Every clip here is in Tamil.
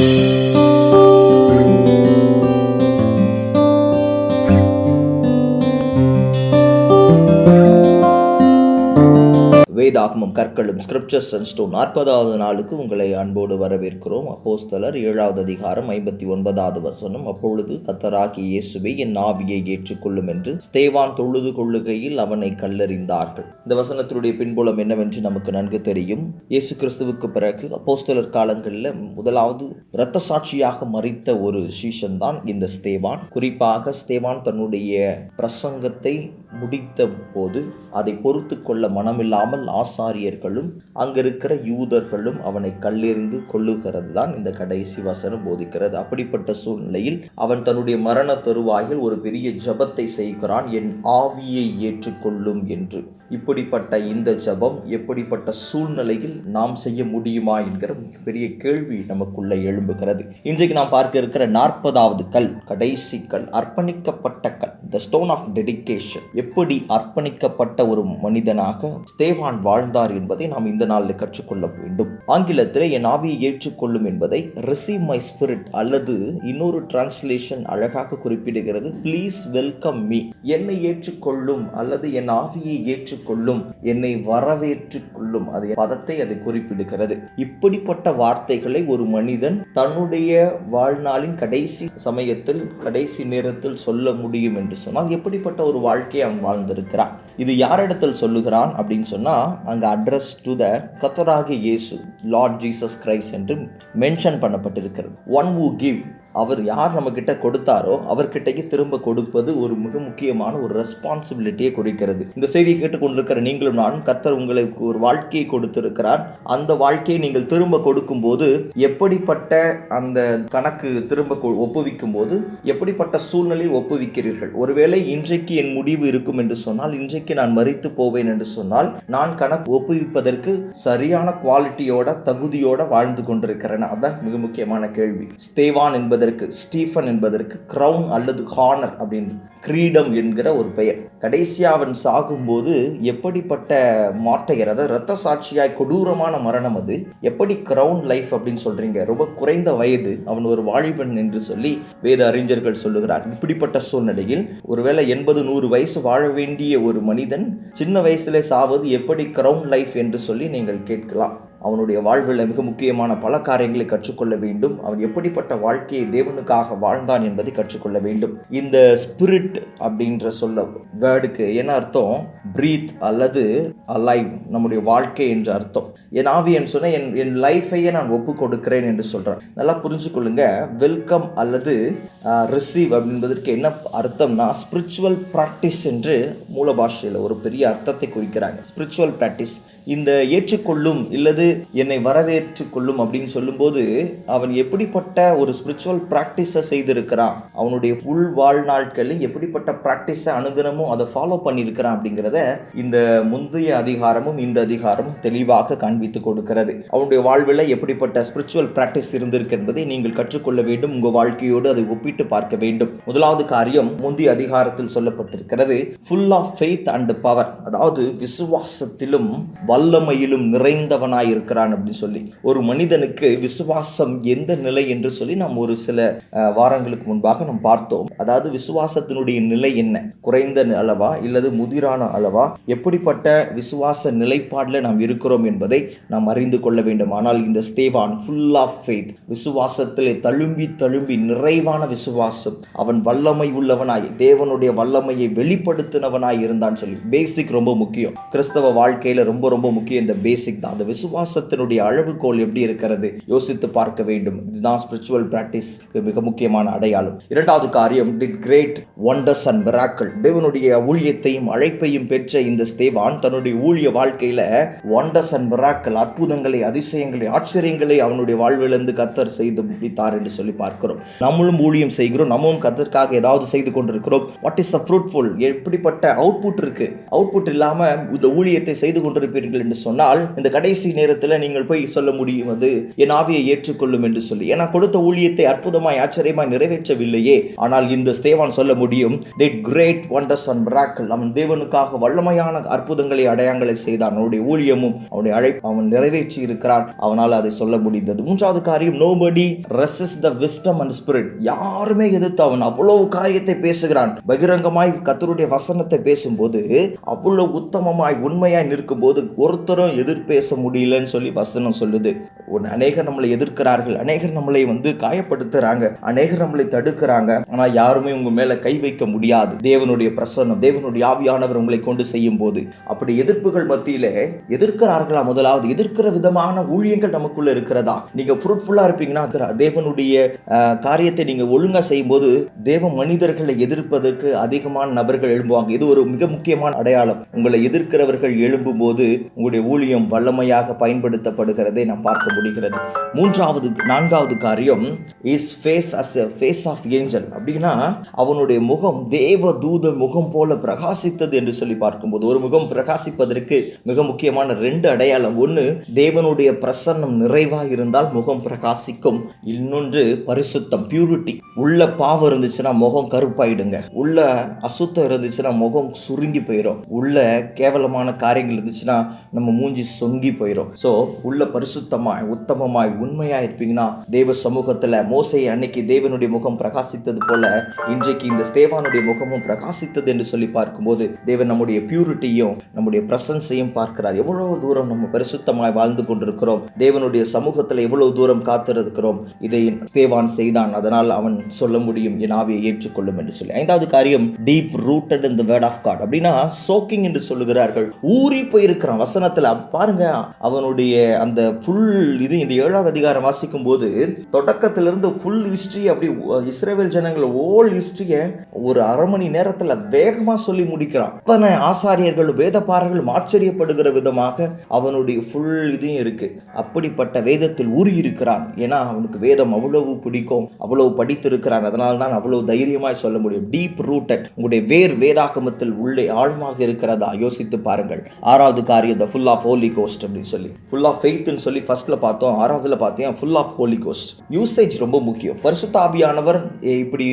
Thank you. வேதாகமம் கற்களும் ஸ்கிரிப்சர்ஸ் அண்ட் ஸ்டோன் நாற்பதாவது நாளுக்கு உங்களை அன்போடு வரவேற்கிறோம். அப்போஸ்தலர் ஏழாவது அதிகாரம் ஐம்பத்தி ஒன்பதாவது வசனம். அப்பொழுது கத்தராகி இயேசுவை என் ஆவியை ஏற்றுக்கொள்ளும் என்று ஸ்தேவான் தொழுது கொள்ளுகையில் அவனை கல்லறிந்தார்கள். இந்த வசனத்தினுடைய பின்புலம் என்னவென்று நமக்கு நன்கு தெரியும். இயேசு கிறிஸ்துவுக்கு பிறகு அப்போஸ்தலர் காலங்களில் முதலாவது இரத்த சாட்சியாக மறித்த ஒரு சீசன் தான் இந்த ஸ்தேவான். குறிப்பாக ஸ்தேவான் தன்னுடைய பிரசங்கத்தை முடித்த போது அதை பொறுத்து கொள்ள மனமில்லாமல் ஆசாரியர்களும் அங்கிருக்கிற யூதர்களும் அவனை கல்லெறிந்து கொள்ளுகிறது தான் இந்த கடைசி வசனம் போதிக்கிறது. அப்படிப்பட்ட சூழ்நிலையில் அவன் தன்னுடைய மரண தருவாயில் ஒரு பெரிய ஜபத்தை செய்கிறான். என் ஆவியை ஏற்றுக்கொள்ளும் என்று. இப்படிப்பட்ட இந்த ஜபம் எப்படிப்பட்ட சூழ்நிலையில் நாம் செய்ய முடியுமா என்கிற பெரிய கேள்வி நமக்குள்ள எழும்புகிறது. இன்றைக்கு நாம் பார்க்க இருக்கிற நாற்பதாவது கல் கடைசி கல் அர்ப்பணிக்கப்பட்ட கல் த ஸ்டோன் ஆஃப் டெடிகேஷன் எப்படி அர்ப்பணிக்கப்பட்ட ஒரு மனிதனாக ஸ்தேவான் வாழ்ந்தார் என்பதை நாம் இந்த நாளில் கற்றுக்கொள்ள வேண்டும். ஆங்கிலத்தில் என் ஆவியை ஏற்றுக்கொள்ளும் என்பதை ரிசீவ் மை ஸ்பிரிட் அல்லது இன்னொரு டிரான்ஸ்லேஷன் அழகாக குறிப்பிடுகிறது ப்ளீஸ் வெல்கம் மீ என்னை ஏற்றுக்கொள்ளும் அல்லது என் ஆவியை ஏற்றுக்கொள்ளும் என்னை வரவேற்றுக் கொள்ளும் அது பதத்தை அது குறிப்பிடுகிறது. இப்படிப்பட்ட வார்த்தைகளை ஒரு மனிதன் தன்னுடைய வாழ்நாளின் கடைசி சமயத்தில் கடைசி நேரத்தில் சொல்ல முடியும் என்று சொன்னால் எப்படிப்பட்ட ஒரு வாழ்க்கையை அவன் வாழ்ந்திருக்கிறான்? இது யாரிடத்தில் சொல்லுகிறான் அப்படின்னு சொன்னா அங்கே அட்ரஸ் டு த கத்தராகி இயேசு லார்ட் ஜீசஸ் கிரைஸ் என்று மென்ஷன் பண்ணப்பட்டிருக்கிறது. ஒன் who கிவ் அவர் யார் நம்மக்கிட்ட கொடுத்தாரோ அவர்கிட்டயே திரும்ப கொடுப்பது ஒரு மிக முக்கியமான ஒரு ரெஸ்பான்சிபிலிட்டியை குறிக்கிறது. இந்த செய்தியை கேட்டுக்கொண்டிருக்கிற நீங்களும் நானும் கர்த்தர் உங்களுக்கு ஒரு வாழ்க்கையை கொடுத்திருக்கிறார். அந்த வாழ்க்கையை நீங்கள் திரும்ப கொடுக்கும்போது எப்படிப்பட்ட அந்த கணக்கு திரும்ப கொ- ஒப்புவிக்கும் போது எப்படிப்பட்ட சூழ்நிலையில் ஒப்புவிக்கிறீர்கள்? ஒருவேளை இன்றைக்கு என் முடிவு இருக்கும் என்று சொன்னால் இன்றைக்கு நான் மறித்து போவேன் என்று சொன்னால் நான் கணக்கு ஒப்புவிப்பதற்கு சரியான குவாலிட்டியோட தகுதியோட வாழ்ந்து கொண்டிருக்கிறேன். அதான் மிக முக்கியமான கேள்வி. ஸ்தேவான் என்பதற்கு ஸ்டீஃபன் என்பதற்கு க்ரௌன் அல்லது ஹானர் அப்படின்னு கிரீடம் என்கிற ஒரு பெயர். கடைசியாக அவன் சாகும்போது எப்படிப்பட்ட மாட்டையர் அதாவது ரத்த சாட்சியாய் கொடூரமான மரணம் அது எப்படி க்ரௌன் லைஃப் அப்படின்னு சொல்றீங்க? ரொம்ப குறைந்த வயது அவன் ஒரு வாலிபன் என்று சொல்லி வேத அறிஞர்கள் சொல்லுகிறார். இப்படிப்பட்ட சூழ்நிலையில் ஒருவேளை எண்பது நூறு வயசு வாழ வேண்டிய ஒரு மனிதன் சின்ன வயசுல சாவது எப்படி க்ரௌன் லைஃப் என்று சொல்லி நீங்கள் கேட்கலாம். அவனுடைய வாழ்வில் மிக முக்கியமான பல காரியங்களை கற்றுக்கொள்ள வேண்டும். அவன் எப்படிப்பட்ட வாழ்க்கையை தேவனுக்காக வாழ்ந்தான் என்பதை கற்றுக்கொள்ள வேண்டும். இந்த ஸ்பிரிட் அப்படின்ற சொல்ல வேர்டுக்கு என்ன அர்த்தம்? பிரீத் அல்லது அலைவ் நம்முடைய வாழ்க்கை என்ற அர்த்தம். என் ஆவியன் சொன்ன என் என் லைஃபையே நான் ஒப்பு கொடுக்கிறேன் என்று சொல்கிறேன் நல்லா புரிஞ்சுக்கொள்ளுங்க. வெல்கம் அல்லது ரிசீவ் அப்படின்பதற்கு என்ன அர்த்தம்னா ஸ்பிரிச்சுவல் ப்ராக்டிஸ் என்று மூல பாஷையில் ஒரு பெரிய அர்த்தத்தை குறிக்கிறாங்க. ஸ்பிரிச்சுவல் ப்ராக்டிஸ் இந்த ஏற்றுக்கொள்ளும் இல்லது என்னை வரவேற்று கொள்ளும் அப்படின்னு சொல்லும்போது அவன் எப்படிப்பட்ட ஒரு ஸ்பிரிச்சுவல் ப்ராக்டிஸை செய்திருக்கிறான்? அவனுடைய ஃபுல் வாழ்நாட்களில் எப்படிப்பட்ட ப்ராக்டிஸை அனுதினமும் அதை ஃபாலோ பண்ணியிருக்கிறான் அப்படிங்கிறத இந்த முந்தைய அதிகாரமும் இந்த அதிகாரமும் தெளிவாக காண்பித்து கொடுக்கிறது. அவனுடைய வாழ்வில் எப்படிப்பட்ட ஸ்பிரிச்சுவல் ப்ராக்டிஸ் இருந்திருக்கு என்பதை நீங்கள் கற்றுக்கொள்ள வேண்டும். உங்கள் வாழ்க்கையோடு அதை ஒப்பிட்டு பார்க்க வேண்டும். முதலாவது காரியம் முந்தைய அதிகாரத்தில் சொல்லப்பட்டிருக்கிறது full of faith and power அதாவது விசுவாசத்திலும் வல்லமையிலும் நிறைந்தவனாய் இருக்கிறான் அப்படின்னு சொல்லி. ஒரு மனிதனுக்கு விசுவாசம் எந்த நிலை என்று சொல்லி நாம் ஒரு சில வாரங்களுக்கு முன்பாக நாம் பார்த்தோம். அதாவது விசுவாசத்தினுடைய நிலை என்ன? குறைந்த அளவா இல்லது முதிரான அளவா? எப்படிப்பட்ட விசுவாச நிலைப்பாடில் நாம் இருக்கிறோம் என்பதை நாம் அறிந்து கொள்ள வேண்டும். ஆனால் இந்த ஸ்தேவான் ஃபுல் ஆஃப் ஃபெய்த் விசுவாசத்திலே தழும்பி தழும்பி நிறைவான விசுவாசம். அவன் வல்லமை உள்ளவனாய் தேவனுடைய வல்லமையை வெளிப்படுத்தினவனாய் இருந்தான் சொல்லி. பேசிக் ரொம்ப முக்கியம். கிறிஸ்தவ வாழ்க்கையில் ரொம்ப ரொம்ப ரொம்ப முக்கியம் இந்த பேசிக் தான். அந்த விசுவாசத்தினுடைய அளவுகோல் எப்படி இருக்கிறது? யோசித்து பார்க்க வேண்டும். இதுதான் ஸ்பிரிச்சுவல் பிராக்டிஸ் மிக முக்கியமான அடையாளம். இரண்டாவது காரியம் did great wonders and miracles தேவனுடைய ஊழியத்தையும் அழைப்பையும் பெற்ற இந்த ஸ்தேவான் தன்னுடைய ஊழிய வாழ்க்கையில ஒண்டர்ஸ் அண்ட் மிராக்கள் அற்புதங்களை அதிசயங்களை ஆச்சரியங்களை அவனுடைய வாழ்விலிருந்து கத்தர் செய்து முடித்தார் என்று சொல்லி பார்க்கிறோம். நம்மளும் ஊழியம் செய்கிறோம். நம்மளும் கத்தற்காக ஏதாவது செய்து கொண்டிருக்கிறோம். வாட் இஸ் அ ஃப்ரூட்ஃபுல் எப்படிப்பட்ட அவுட்புட் இருக்கு? அவுட்புட் இல்லாம இந்த ஊழியத்தை செய்து கொண்டிருப்பீர்கள். இருப்பீர்கள் என்று சொன்னால் இந்த கடைசி நேரத்தில் நீங்கள் போய் சொல்ல முடியும் அது என் ஆவியை ஏற்றுக்கொள்ளும் என்று சொல்லி. ஏன்னா கொடுத்த ஊழியத்தை அற்புதமாய் ஆச்சரியமாய் நிறைவேற்றவில்லையே. ஆனால் இந்த ஸ்தேவான் சொல்ல முடியும் did great wonders and miracles அவன் தேவனுக்காக வல்லமையான அற்புதங்களை அடையாங்களை செய்தான். அவனுடைய ஊழியமும் அவனுடைய அழைப்பு அவன் நிறைவேற்றி இருக்கிறான். அவனால் அதை சொல்ல முடிந்தது. மூன்றாவது காரியம் nobody resist the wisdom and spirit யாருமே எதிர்த்து அவன் அவ்வளவு காரியத்தை பேசுகிறான். பகிரங்கமாய் கத்தருடைய வசனத்தை பேசும்போது அவ்வளவு உத்தமமாய் உண்மையாய் நிற்கும்போது ஒருத்தரும் எதிர் பேச முடியலன்னு சொல்லி வசனம் சொல்லுது. ஒன்று அநேகர் நம்மளை எதிர்க்கிறார்கள். அநேகர் நம்மளை வந்து காயப்படுத்துறாங்க. அநேகர் நம்மளை தடுக்கிறாங்க. ஆனால் யாருமே உங்க மேல கை வைக்க முடியாது. தேவனுடைய பிரசன்னம் தேவனுடைய ஆவியானவர் உங்களை கொண்டு செய்யும் போது அப்படி எதிர்ப்புகள் மத்தியில எதிர்க்கிறார்களா? முதலாவது எதிர்க்கிற விதமான ஊழியங்கள் நமக்குள்ள இருக்கிறதா? நீங்க ஃப்ரூட்ஃபுல்லா இருப்பீங்கன்னா தேவனுடைய காரியத்தை நீங்க ஒழுங்கா செய்யும்போது தேவ மனிதர்களை எதிர்ப்பதற்கு அதிகமான நபர்கள் எழும்புவாங்க. இது ஒரு மிக முக்கியமான அடையாளம். உங்களை எதிர்க்கிறவர்கள் எழும்பும் போது உங்களுடைய ஊழியம் வல்லமையாக பயன்படுத்தப்படுகிறதை நாம் பார்க்க முடிகிறது. மூன்றாவது நான்காவது காரியம் is face as a face of angel அப்படின்னா அவனுடைய முகம் தேவ தூத முகம் போல பிரகாசித்தது என்று சொல்லி பார்க்கும்போது ஒரு முகம் பிரகாசிப்பதற்கு மிக முக்கியமான ரெண்டு அடையாளம். ஒன்று தேவனுடைய பிரசன்னம் நிறைவாக இருந்தால் முகம் பிரகாசிக்கும். இன்னொன்று பரிசுத்தம் பியூரிட்டி உள்ள பாவம் இருந்துச்சுன்னா முகம் கருப்பாயிடுங்க. உள்ள அசுத்தம் இருந்துச்சுன்னா முகம் சுருங்கி போயிடும் உள்ள கேவலமான காரியங்கள் இருந்துச்சுன்னா நம்ம மூஞ்சி சொங்கி போயிடும் ஸோ உள்ள பரிசுத்தமாய் உத்தமமாய் உண்மையா இருப்பீங்கன்னா தேவ சமூகத்துல மோசை அன்னைக்கு தேவனுடைய முகம் பிரகாசித்தது போல இன்றைக்கு இந்த ஸ்தேவானுடைய முகமும் பிரகாசித்தது என்று சொல்லி பார்க்கும்போது தேவன் நம்முடைய பியூரிட்டியும் நம்முடைய பிரசன்ஸையும் பார்க்கிறார். எவ்வளவு தூரம் நம்ம பரிசுத்தமாய் வாழ்ந்து கொண்டிருக்கிறோம். தேவனுடைய சமூகத்தில் எவ்வளவு தூரம் காத்திருக்கிறோம். இதை ஸ்தேவான் செய்தான். அதனால் அவன் சொல்ல முடியும் என் ஆவியை ஏற்றுக்கொள்ளும் என்று சொல்லி. ஐந்தாவது காரியம் deep rooted in the word of God அப்படின்னா சோக்கிங் என்று சொல்லுகிறார்கள். ஊறி போயிருக்கிறான். வசனத்துல பாருங்க அவனுடைய அந்த ஃபுல் இது இந்த ஏழாவது அதிகாரம் வாசிக்கும் போது தொடக்கத்திலிருந்து ஃபுல் ஹிஸ்டரி அப்படி இஸ்ரேல் ஜனங்கள் ஓல் ஹிஸ்ட்ரியை ஒரு அரை மணி நேரத்துல வேகமா சொல்லி முடிக்கிறான். அத்தனை ஆசாரியர்கள் வேதப்பாரர்களும் ஆச்சரியப்படுகிற விதமாக அவனுடைய ஃபுல் இதையும் இருக்கு. அப்படிப்பட்ட வேதத்தில் ஊறி இருக்கிறான் ஏன்னா அவனுக்கு வேதம் அவ்வளவு பிடிக்கும் அவ்வளவு படித்திருக்கிறான். அதனால தான் அவ்வளவு தைரியமாய் சொல்ல முடியும். டீப் ரூட்டட் உங்களுடைய வேர் வேதாகமத்தில் உள்ளே ஆழமாக இருக்கிறதா? யோசித்து பாருங்கள். ஆறாவது காரியம் the full of holy ghost அப்படின்னு சொல்லி. ஃபுல் ஆஃப் ஃபெய்த்துன்னு சொல்லி ஃபர்ஸ்ட்ல பார்த்தோம் ஆறாவதுல பார்த்தேன் full of holy ghost usage ரொம்ப முக்கியம். பரிசுத்த ஆவியானவர் இப்படி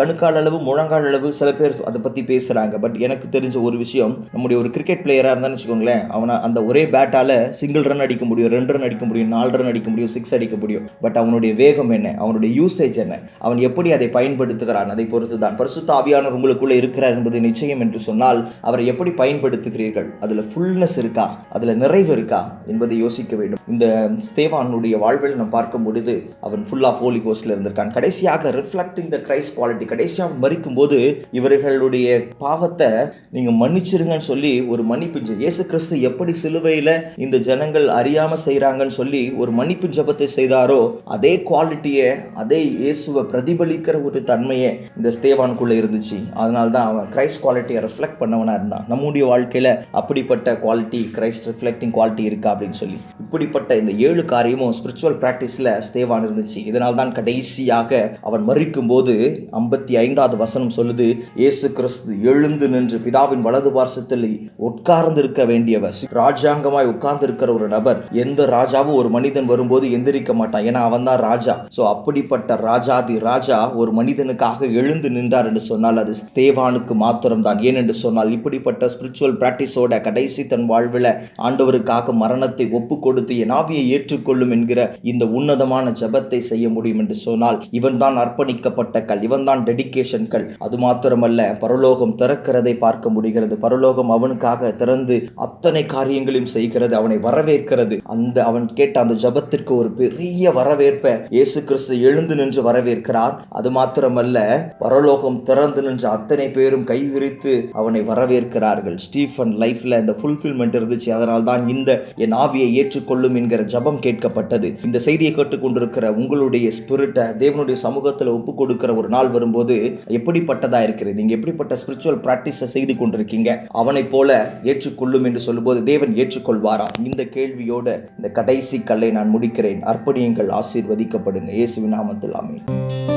கணுக்கால் அளவு முழங்கால் அளவு சில பேர் அதை பத்தி பேசுறாங்க. பட் எனக்கு தெரிஞ்ச ஒரு விஷயம் நம்முடைய ஒரு கிரிக்கெட் பிளேயரா இருந்தான்னு வச்சுக்கோங்களேன் அவனை அந்த ஒரே பேட்டால சிங்கிள் ரன் அடிக்க முடியும் ரெண்டு ரன் அடிக்க முடியும் நாலு ரன் அடிக்க முடியும் சிக்ஸ் அடிக்க முடியும். பட் அவனுடைய வேகம் என்ன? அவனுடைய யூசேஜ் என்ன? அவன் எப்படி அதை பயன்படுத்துகிறான்? அதை பொறுத்து தான் பரிசுத்த ஆவியானவர் உங்களுக்குள்ள இருக்கிறார் என்பது நிச்சயம் என்று சொன்னால் அவரை எப்படி பயன்படுத்துகிறீர்கள்? அதுல ஃபுல்னஸ் இருக்கு. அதுல நிறைவு இருக்கா? என்பதை யோசிக்க வேண்டும். இந்த ஸ்தேவானுடைய வாழ்வில் நாம் பார்க்கும் பொழுது அவன் ஃபுல்லாக ஹோலி கோஸ்டில் இருந்திருக்கான். கடைசியாக ரிஃப்ளெக்டிங் த கிரைஸ்ட் குவாலிட்டி கடைசியாக மறிக்கும் போது இவர்களுடைய பாவத்தை நீங்க மன்னிச்சிருங்கன்னு சொல்லி ஒரு மன்னிப்பு இயேசு கிறிஸ்து எப்படி சிலுவையில இந்த ஜனங்கள் அறியாம செய்கிறாங்கன்னு சொல்லி ஒரு மன்னிப்பு ஜெபத்தை செய்தாரோ அதே குவாலிட்டியை அதே இயேசுவை பிரதிபலிக்கிற ஒரு தன்மையே இந்த ஸ்தேவானுக்குள்ள இருந்துச்சு. அதனால தான் அவன் கிரைஸ்ட் குவாலிட்டியை ரிஃப்ளெக்ட் பண்ணவனா இருந்தான். நம்முடைய வாழ்க்கையில அப்படிப்பட்ட குவாலிட்டி கிரைஸ்ட் ரிஃப்ளெக்டிங் குவாலிட்டி இருக்கா அப்படின்னு சொல்லி. இப்படிப்பட்ட இந்த ஏழு காரியமும் ஸ்பிரிச்சுவல் ப்ராக்டிஸில் ஸ்தேவான் இருந்துச்சு. இதனால் தான் கடைசியாக அவன் மறிக்கும் போது ஐம்பத்தி ஐந்தாவது வசனம் சொல்லுது இயேசு கிறிஸ்து எழுந்து நின்று பிதாவின் வலது பார்சத்தில் உட்கார்ந்து இருக்க வேண்டியவர். ராஜாங்கமாய் உட்கார்ந்து இருக்கிற ஒரு நபர் எந்த ராஜாவும் ஒரு மனிதன் வரும்போது எந்திரிக்க மாட்டான். ஏன்னா அவன் தான் ராஜா. ஸோ அப்படிப்பட்ட ராஜாதி ராஜா ஒரு மனிதனுக்காக எழுந்து நின்றார் என்று சொன்னால் அது ஸ்தேவானுக்கு மாத்திரம்தான். ஏன் என்று சொன்னால் இப்படிப்பட்ட ஸ்பிரிச்சுவல் பிராக்டிஸோட கடைசி தன் வாழ்வில் ஆண்டவருக்காக மரணத்தை ஒப்பு கொடுத்து என் ஆவியை ஏற்றுக்கொள்ளும் என்கிற இந்த உன்னதமான ஜெபத்தை செய்ய முடியும் என்று சொன்னால் இவன் தான் அர்ப்பணிக்கப்பட்ட கல் இவன் தான் டெடிக்கேஷன் கல். அது மாத்திரமல்ல பரலோகம் திறக்கிறதை பார்க்க முடிகிறது. பரலோகம் அவனுக்காக திறந்து அத்தனை காரியங்களையும் செய்கிறது அவனை வரவேற்கிறது. அந்த அவன் கேட்ட அந்த ஜெபத்திற்கு ஒரு பெரிய வரவேற்பை இயேசு கிறிஸ்து எழுந்து நின்று வரவேற்கிறார். அது மாத்திரமல்ல பரலோகம் திறந்து நின்று அத்தனை பேரும் கை விரித்து அவனை வரவேற்கிறார்கள். ஸ்டீஃபன் லைஃப்ல இந்த ஃபுல்ஃபில்மெண்ட் இருந்துச்சு. அதனால் தான் இந்த என் ஆவியை ஏற்றுக்கொள்ளும் என்கிற ஜபம் கேட்கப்பட்டது. இந்த செய்தியை கேட்டுக்கொண்டிருக்கிற உங்களுடைய ஸ்பிரிட்டை தேவனுடைய சமூகத்தில் ஒப்பு கொடுக்கிற ஒரு நாள் வரும்போது எப்படிப்பட்டதா இருக்கிறது? நீங்க எப்படிப்பட்ட ஸ்பிரிச்சுவல் பிராக்டிஸை செய்து கொண்டிருக்கீங்க? அவனை போல ஏற்றுக்கொள்ளும் என்று சொல்லும்போது தேவன் ஏற்றுக்கொள்வாரா? இந்த கேள்வியோட இந்த கடைசி கல்லை நான் முடிக்கிறேன். அர்ப்பணியுங்கள் ஆசீர்வதிக்கப்படுங்க. இயேசுவின் நாமத்தில் ஆமென்.